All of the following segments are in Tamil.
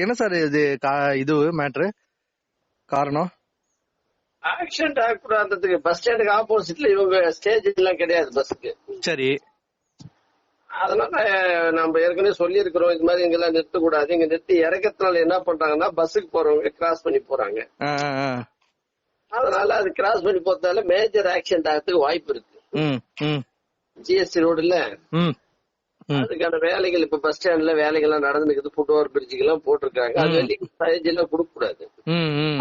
என்ன சார் இது இது மேட்ரு காரணம்? ஆக்சிடென்ட் ஆகக்கூடாதுக்கு பஸ் ஸ்டாண்டுக்கு ஆப்போசிட்ல இவங்க ஸ்டேஜ் எல்லாம் கிடையாது பஸ்ஸுக்கு சரி. அதனால நம்ம ஏற்கனவே சொல்லி இருக்கிறோம் இது மாதிரி இங்கெல்லாம் நிறுத்தக்கூடாது. இங்க நிறுத்தி இறக்கறதுனால என்ன பண்றாங்கன்னா பஸ்ஸுக்கு போறவங்க கிராஸ் பண்ணி போறாங்க. அதனால அது கிராஸ் பண்ணி போறதால மேஜர் ஆக்சிடென்ட் ஆகிறதுக்கு வாய்ப்பு இருக்கு. ம் ம். ஜிஎஸ்டி ரோடுல அதுக்கான வேலைகள் இப்ப பஸ் ஸ்டாண்ட்ல வேலைகள்லாம் நடந்துருக்குது ஃபுட் ஓவர் பிரிட்ஜுக்கு எல்லாம் போட்டிருக்காங்க. அது எல்லாம் கொடுக்க கூடாது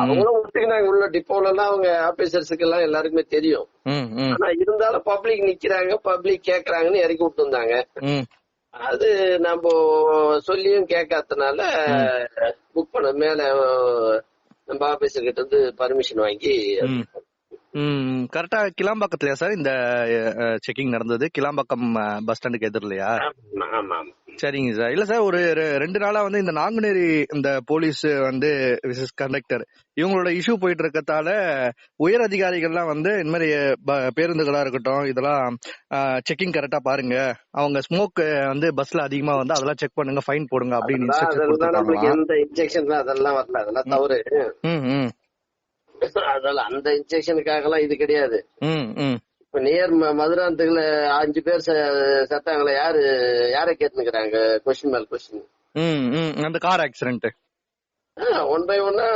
அவங்களும் ஒத்துக்கினாங்க. உள்ள டிப்போல எல்லாம் அவங்க ஆபீசர்ஸுக்கு எல்லாம் எல்லாருக்குமே தெரியும். ஆனா இருந்தாலும் பப்ளிக் நிக்கிறாங்க. பப்ளிக் கேக்குறாங்கன்னு இறக்கி விட்டு இருந்தாங்க அது நம்ம சொல்லியும் கேட்காதனால புக் பண்ண மேல நம்ம ஆபீசர் கிட்ட இருந்து பர்மிஷன் வாங்கி கரெக்டா கிளாம்பாக்கத்துலயா சார்? இந்த செக்கிங் நடந்தது? கிளாம்பாக்கம் பஸ் ஸ்டாண்டுக்கு எதிரிலையா. சரிங்க சார். இல்ல சார் ஒரு ரெண்டு நாளா வந்து இந்த நாங்குநேரி இந்த போலீஸ் வந்து விசஸ் கண்டக்டர் இவங்களோட இஷ்யூ போயிட்டு இருக்கத்தால உயர் அதிகாரிகள்லாம் வந்து இந்த மாதிரி பேருந்துகளா இருக்கட்டும் இதெல்லாம் செக்கிங் கரெக்டா பாருங்க. அவங்க ஸ்மோக் வந்து பஸ்ல அதிகமா வந்து அதெல்லாம் செக் பண்ணுங்க ஃபைன் போடுங்க அப்படின்னு இன்ஸ்ட்ரக்ஷன் எந்த இன்ஜெக்ஷன் அதெல்லாம் வரல. அதெல்லாம் தவறு. அதெல்லாம் அந்த இன்ஜெக்ஷனுக்காக எல்லாம் இது கிடையாது. இப்ப நியர் மதுராந்தகத்துல அஞ்சு பேர் செத்தாங்களே யாரு யாரை கேட்டுக்கிறாங்க கொஸ்டின் மேல் கொஸ்டின் அந்த கார் ஆக்சிடென்ட் ஒன் பை ஒன்னா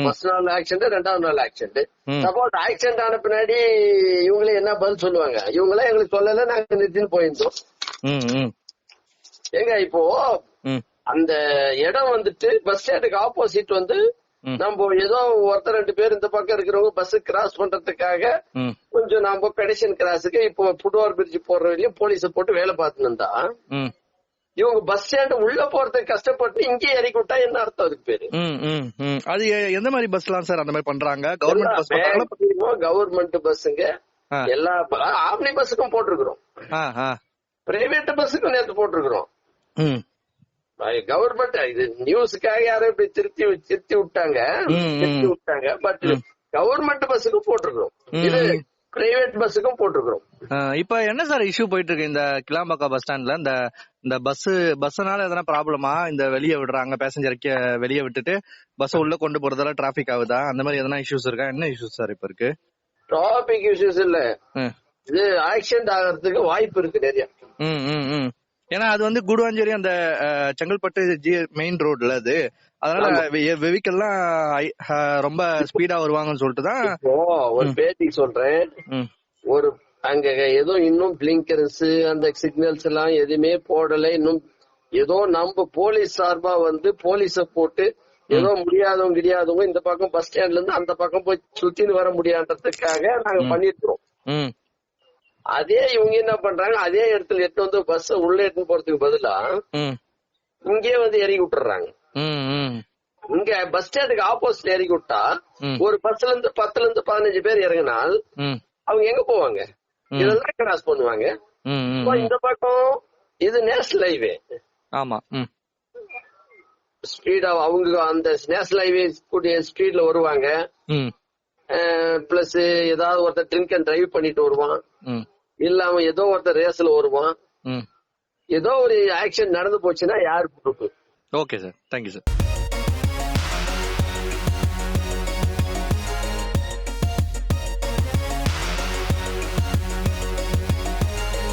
ஃபர்ஸ்ட் நாள் ஆக்சிடென்ட் ரெண்டாவது நாள் ஆக்சிடென்ட். சப்போஸ் ஆக்சிடென்ட் ஆன பின்னாடி இவங்களே என்ன பதில் சொல்லுவாங்க? இவங்களே எங்களுக்கு சொல்லல நாங்க நிறுத்தின்னு போயிருந்தோம் ஏங்க இப்போ அந்த இடம் வந்துட்டு பஸ் ஸ்டாண்டுக்கு ஆப்போசிட் வந்து. நம்ம ஏதோ ஒருத்தர் ரெண்டு பேர் இந்த பக்கம் இருக்கிறவங்க பஸ் கிராஸ் பண்றதுக்காக கொஞ்சம் நாம பெடிஷன் கிராஸுக்கு இப்போ புட்வார் பிரிட்ஜ் போற வரையும் போலீஸ போட்டு வேலை பார்த்துன்னு இவங்க பஸ் ஸ்டாண்டு உள்ள போறதுக்கு கஷ்டப்பட்டு இங்கே இறக்கி விட்டா என்ன அர்த்தம் அதுக்கு பேரு? அது எந்த மாதிரி பஸ்லாம் சார் அந்த மாதிரி பண்றாங்க? கவர்மெண்ட் பஸ் கவர்மெண்ட் பஸ்ஸுங்க. எல்லா ஆம்னி பஸ்ஸுக்கும் போட்டிருக்கிறோம். பிரைவேட் பஸ்ஸுக்கும் நேத்து போட்டிருக்கிறோம். கவர்மெண்ட் இது நியூஸுக்காக யாரும் இப்படி திருத்தி திருத்தி விட்டாங்க. திருத்தி விட்டாங்க. பட் கவர்மெண்ட் பஸ்ஸுக்கும் போட்டிருக்கிறோம். இது. பிரைவேட் பஸ்ஸுக்கும் போட்டிருக்கிறோம். இப்ப என்ன சார் இஷ்யூ போயிட்டு இருக்கு இந்த கிளாம்பாக்கா பஸ் ஸ்டாண்ட்ல இந்த இந்த பஸ் பஸ்னால எதனா ப்ராப்ளமா இந்த வெளியே விடுறாங்க பேசஞ்சருக்கு வெளியே விட்டுட்டு பஸ் உள்ள கொண்டு போறதால டிராபிக் ஆகுதா? அந்த மாதிரி எதனா இஷ்யூஸ் இருக்கா? என்ன இஷ்யூஸ் சார் இப்ப இருக்கு? டிராபிக் இஷ்யூஸ் இல்ல. இது ஆக்சிடென்ட் ஆகிறதுக்கு வாய்ப்பு இருக்கு நிறைய. ஏன்னா அது வந்து குடுவாஞ்சேரி அந்த செங்கல்பட்டு மெயின் ரோட்ல அது. அதனால வெஹிக்கல்லாம் ரொம்ப ஸ்பீடா வருவாங்கன்னு சொல்லிட்டு தான் இப்போ ஒரு பேட்டிக்கு சொல்றேன். ஒரு அங்க ஏதோ இன்னும் பிளிங்கர்ஸ் அந்த சிக்னல்ஸ் எல்லாம் எதுவுமே போடல. இன்னும் ஏதோ நம்ம போலீஸ் சார்பா வந்து போலீஸ போட்டு ஏதோ முடியாதவங்க கிடையாதவங்க இந்த பக்கம் பஸ் ஸ்டாண்ட்ல இருந்து அந்த பக்கம் போய் சுத்தின்னு வர முடியாததுக்காக நாங்க பண்ணிருக்கோம் ம், அதே இவங்க என்ன பண்றாங்க? அதே இடத்துல எடுத்து வந்து பஸ் உள்ள எடுத்து போறதுக்கு பதிலா இங்கே வந்து இறக்கி விட்டுறாங்க இங்க பஸ் ஸ்டாண்டுக்கு ஆப்போசிட்ல இறக்கி விட்டா. ஒரு பஸ்ல இருந்து பத்துல இருந்து பதினஞ்சு பேர் இறங்கினால் அவங்க எங்க போவாங்க? இதெல்லாம் கிராஸ் பண்ணுவாங்க. இந்த பக்கம் இது நேஷனல் ஹைவே ஆமா ஸ்பீடா அவங்க அந்த நேஷனல் ஹைவே கூடிய ஸ்பீட்ல வருவாங்க. பிளஸ் ஏதாவது ஒருத்தர் ட்ரிங்க் அண்ட் டிரைவ் பண்ணிட்டு வருவான். இல்ல அவன் ஏதோ ஒருத்தர் ரேஸ்ல வருவான். ஏதோ ஒரு ஆக்சிடென்ட் நடந்து போச்சுன்னா யார் பொறுப்பு ஓகே சார் தேங்க்யூ சார்